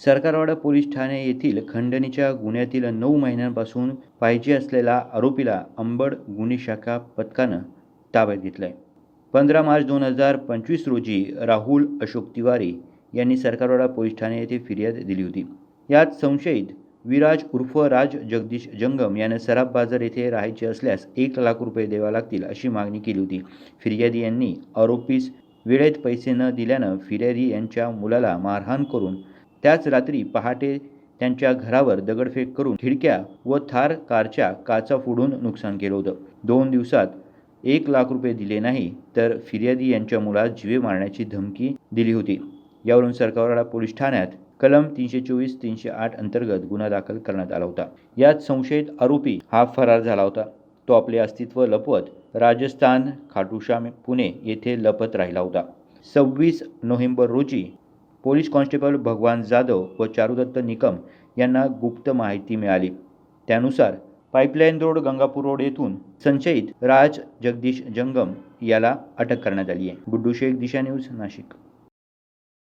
Sarkarwada police Thane येथील खंडणीच्या गुन्ह्यातील नऊ महिन्यांपासून पाहिजे असलेला आरोपीला अंबड गुन्हे शाखा पथकानं ताब्यात घेतलं आहे पंधरा मार्च दोन हजार पंचवीस रोजी राहुल अशोक तिवारी यांनी सरकारवाडा पोलीस ठाणे येथे फिर्याद दिली होती. यात संशयित विराज उर्फ राज जगदीश जंगम यानं सराफ बाजार येथे राहायचे असल्यास एक लाख रुपये द्यावे लागतील अशी मागणी केली होती. फिर्यादी यांनी आरोपीस वेळेत पैसे न दिल्यानं फिर्यादी यांच्या मुलाला मारहाण करून त्याच रात्री पहाटे त्यांच्या घरावर दगडफेक करून खिडक्या व थार कारच्या काचा फोडून नुकसान केलं होतं. दोन दिवसात एक लाख रुपये दिले नाही तर फिर्यादी यांच्या मुलास जीवे मारण्याची धमकी दिली होती. यावरून सरकारवाडा पोलीस ठाण्यात कलम तीनशे चोवीस तीनशे आठ अंतर्गत गुन्हा दाखल करण्यात आला होता. यात संशयित आरोपी हा फरार झाला होता. तो आपले अस्तित्व लपवत राजस्थान खाटूशाम पुणे येथे लपत राहिला होता. सव्वीस नोव्हेंबर रोजी पोलीस कॉन्स्टेबल भगवान जाधव व चारुदत्त निकम यांना गुप्त माहिती मिळाली. त्यानुसार पाईपलाईन रोड गंगापूर रोड येथून संशयित राज जगदीश जंगम याला अटक करण्यात आली आहे. गुड्डू शेख दिशा न्यूज नाशिक.